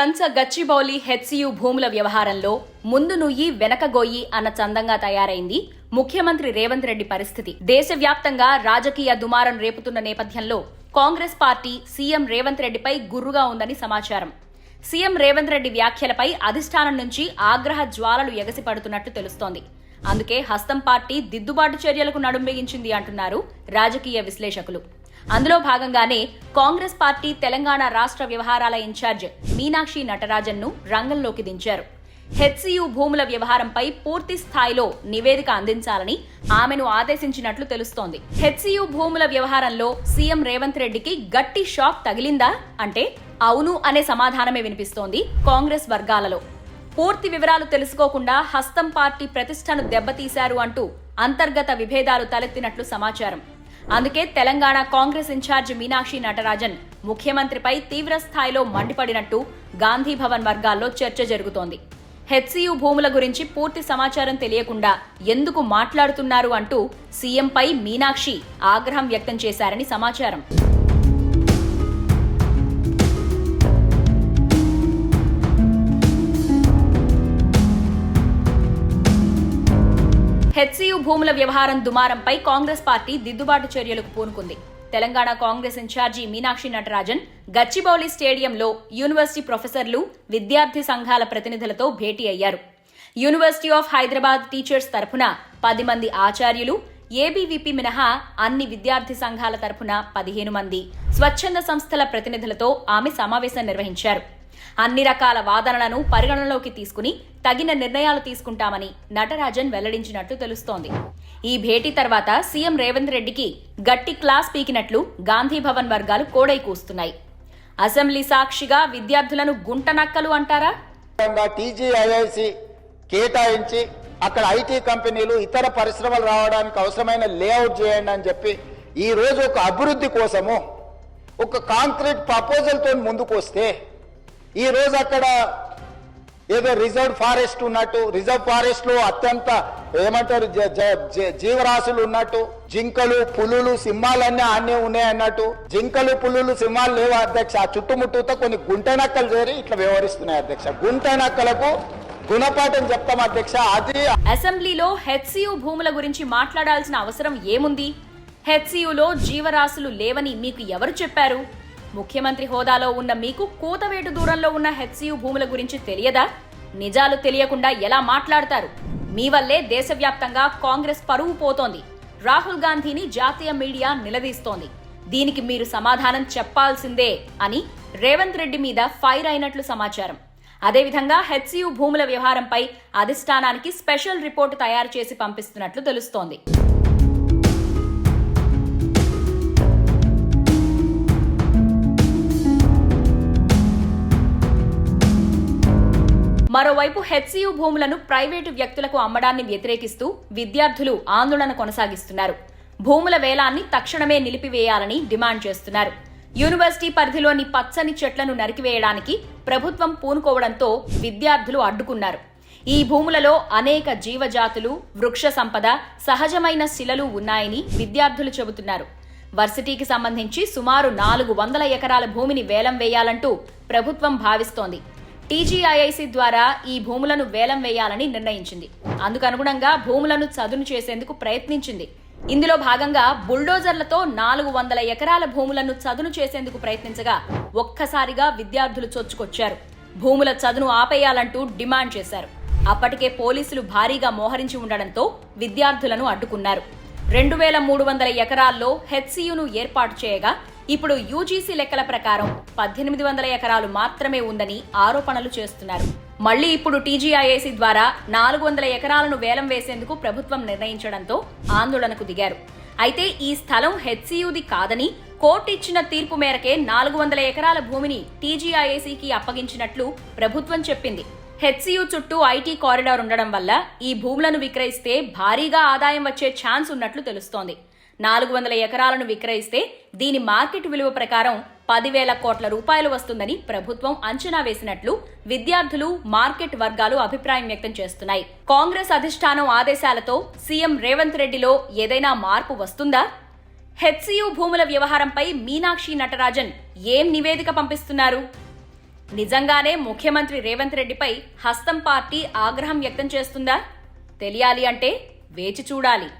కంచ Gachibowli HCU భూముల వ్యవహారంలో ముందు నుయ్యి వెనకగోయి అన్న చందంగా తయారైంది ముఖ్యమంత్రి రేవంత్ రెడ్డి పరిస్థితి. దేశవ్యాప్తంగా రాజకీయ దుమారం రేపుతున్న నేపథ్యంలో కాంగ్రెస్ పార్టీ సీఎం రేవంత్ రెడ్డిపై గుర్రుగా ఉందని సమాచారం. సీఎం రేవంత్ రెడ్డి వ్యాఖ్యలపై అధిష్టానం నుంచి ఆగ్రహ జ్వాలలు ఎగసిపడుతున్నట్టు తెలుస్తోంది. అందుకే హస్తం పార్టీ దిద్దుబాటు చర్యలకు నడుం బిగించింది అంటున్నారు రాజకీయ విశ్లేషకులు. అందులో భాగంగానే కాంగ్రెస్ పార్టీ తెలంగాణ రాష్ట్ర వ్యవహారాల ఇన్ఛార్జ్ మీనాక్షి నటరాజన్ను రంగంలోకి దించారు. హెచ్సియు భూముల వ్యవహారంపై పూర్తి స్థాయిలో నివేదిక అందించాలని ఆమెను ఆదేశించినట్లు తెలుస్తోంది. హెచ్సియు భూముల వ్యవహారంలో సీఎం రేవంత్ రెడ్డికి గట్టి షాక్ తగిలిందా? అంటే అవును అనే సమాధానమే వినిపిస్తోంది కాంగ్రెస్ వర్గాలలో. పూర్తి వివరాలు తెలుసుకోకుండా హస్తం పార్టీ ప్రతిష్టను దెబ్బతీశారు అంటూ అంతర్గత విభేదాలు తలెత్తినట్లు సమాచారం. అందుకే తెలంగాణ కాంగ్రెస్ ఇన్ఛార్జ్ మీనాక్షి నటరాజన్ ముఖ్యమంత్రిపై తీవ్ర స్థాయిలో మండిపడినట్టు గాంధీ భవన్ వర్గాల్లో చర్చ జరుగుతోంది. హెచ్సియు భూముల గురించి పూర్తి సమాచారం తెలియకుండా ఎందుకు మాట్లాడుతున్నారు అంటూ సీఎంపై మీనాక్షి ఆగ్రహం వ్యక్తం చేశారని సమాచారం. హెచ్సియు భూముల వ్యవహారం దుమారంపై కాంగ్రెస్ పార్టీ దిద్దుబాటు చర్యలకు పూనుకుంది. తెలంగాణ కాంగ్రెస్ ఇన్ఛార్జి మీనాక్షి నటరాజన్ గచ్చిబౌలి స్టేడియంలో యూనివర్సిటీ ప్రొఫెసర్లు విద్యార్థి సంఘాల ప్రతినిధులతో భేటీ అయ్యారు. యూనివర్సిటీ ఆఫ్ హైదరాబాద్ టీచర్స్ తరఫున పది మంది ఆచార్యులు ఏబీవీపీ మినహా అన్ని విద్యార్థి సంఘాల తరఫున పదిహేను మంది స్వచ్ఛంద సంస్థల ప్రతినిధులతో ఆమె సమావేశం నిర్వహించారు. అన్ని రకాల వాదనలను పరిగణనలోకి తీసుకుని తగిన నిర్ణయాలు తీసుకుంటామని నటరాజన్ వెల్లడించినట్లు తెలుస్తోంది. ఈ భేటీ తర్వాత సీఎం రేవంత్ రెడ్డికి గట్టి క్లాస్ పీకినట్లు గాంధీ భవన్ వర్గాలు కోడై కూస్తున్నాయి. అసెంబ్లీ సాక్షిగా విద్యార్థులను గుంటనక్కలు అంటారా? టీజీఐఐసి కేటాయించి అక్కడ ఐటీ కంపెనీలు ఇతర పరిశ్రమలు రావడానికి అవసరమైన లేఅవుట్ చేయండి అని చెప్పి ఈ రోజు ఒక అభివృద్ధి కోసము ఒక కాంక్రీట్ ప్రపోజల్తో ముందుకు వస్తే ఈ రోజు అక్కడ ఏదో రిజర్వ్ ఫారెస్ట్ ఉన్నట్టు రిజర్వ్ ఫారెస్ట్లో అత్యంత ఏమంటారు జ- జ- జీవరాశులు ఉన్నట్టు జింకలు పులులు సింహాలన్నీ ఆనే ఉన్నాయి అన్నట్టు జింకలు పులులు సింహాలు లేవు అధ్యక్ష? ఆ చుట్టుముట్టుతో కొన్ని గుంటనక్కలు చేరి ఇట్లా వ్యవహరిస్తున్నాయి అధ్యక్ష. గుంటనక్కలకు గుణపాఠం చెప్తాం అధ్యక్ష. అది అసెంబ్లీలో హెచ్సియు భూముల గురించి మాట్లాడాల్సిన అవసరం ఏముంది? హెచ్సియులో జీవరాశులు లేవని మీకు ఎవరు చెప్పారు? ముఖ్యమంత్రి హోదాలో ఉన్న మీకు కూతవేటు దూరంలో ఉన్న హెచ్సియు భూముల గురించి తెలియదా? నిజాలు తెలియకుండా ఎలా మాట్లాడతారు? మీ వల్లే దేశవ్యాప్తంగా కాంగ్రెస్ పరువు పోతోంది. రాహుల్ గాంధీని జాతీయ మీడియా నిలదీస్తోంది. దీనికి మీరు సమాధానం చెప్పాల్సిందే అని రేవంత్ రెడ్డి మీద ఫైర్ అయినట్లు సమాచారం. అదేవిధంగా హెచ్సియు భూముల వ్యవహారంపై అధిష్టానానికి స్పెషల్ రిపోర్టు తయారు చేసి పంపిస్తున్నట్లు తెలుస్తోంది. మరోవైపు హెచ్సియు భూములను ప్రైవేటు వ్యక్తులకు అమ్మడాన్ని వ్యతిరేకిస్తూ విద్యార్థులు ఆందోళన కొనసాగిస్తున్నారు. భూముల వేలాన్ని తక్షణమే నిలిపివేయాలని డిమాండ్ చేస్తున్నారు. యూనివర్సిటీ పరిధిలోని పచ్చని చెట్లను నరికివేయడానికి ప్రభుత్వం పూనుకోవడంతో విద్యార్థులు అడ్డుకున్నారు. ఈ భూములలో అనేక జీవజాతులు వృక్ష సంపద సహజమైన శిలలు ఉన్నాయని విద్యార్థులు చెబుతున్నారు. వర్సిటీకి సంబంధించి సుమారు నాలుగు వందల ఎకరాల భూమిని వేలం వేయాలంటూ ప్రభుత్వం భావిస్తోంది. టీజీఐఐసి ద్వారా ఈ భూములను వేలం వేయాలని నిర్ణయించింది. అందుకనుగుణంగా భూములను చదును చేసేందుకు ప్రయత్నించింది. ఇందులో భాగంగా బుల్డోజర్లతో నాలుగు వందల ఎకరాల భూములను చదును చేసేందుకు ప్రయత్నించగా ఒక్కసారిగా విద్యార్థులు చొచ్చుకొచ్చారు. భూముల చదును ఆపేయాలంటూ డిమాండ్ చేశారు. అప్పటికే పోలీసులు భారీగా మోహరించి ఉండడంతో విద్యార్థులను అడ్డుకున్నారు. రెండు వేల మూడు వందల ఎకరాల్లో హెచ్సియును ఏర్పాటు చేయగా ఇప్పుడు యూజీసీ లెక్కల ప్రకారం పద్దెనిమిది వందల ఎకరాలు మాత్రమే ఉందని ఆరోపణలు చేస్తున్నారు. మళ్ళీ ఇప్పుడు టీజీఐఏసీ ద్వారా నాలుగు వందల ఎకరాలను వేలం వేసేందుకు ప్రభుత్వం నిర్ణయించడంతో ఆందోళనకు దిగారు. అయితే ఈ స్థలం హెచ్సియుది కాదని కోర్టు ఇచ్చిన తీర్పు మేరకే నాలుగు వందల ఎకరాల భూమిని టీజీఐఏసీకి అప్పగించినట్లు ప్రభుత్వం చెప్పింది. హెచ్సియు చుట్టూ ఐటీ కారిడార్ ఉండడం వల్ల ఈ భూములను విక్రయిస్తే భారీగా ఆదాయం వచ్చే ఛాన్స్ ఉన్నట్లు తెలుస్తోంది. నాలుగు వందల ఎకరాలను విక్రయిస్తే దీని మార్కెట్ విలువ ప్రకారం పదివేల కోట్ల రూపాయలు వస్తుందని ప్రభుత్వం అంచనా వేసినట్లు విద్యార్థులు మార్కెట్ వర్గాలు అభిప్రాయం వ్యక్తం చేస్తున్నాయి. కాంగ్రెస్ అధిష్టానం ఆదేశాలతో సీఎం రేవంత్ రెడ్డిలో ఏదైనా మార్పు వస్తుందా? హెచ్సియు భూముల వ్యవహారంపై మీనాక్షి నటరాజన్ ఏం నివేదిక పంపిస్తున్నారు? నిజంగానే ముఖ్యమంత్రి రేవంత్ రెడ్డిపై హస్తం పార్టీ ఆగ్రహం వ్యక్తం చేస్తుందా? తెలియాలి అంటే వేచి చూడాలి.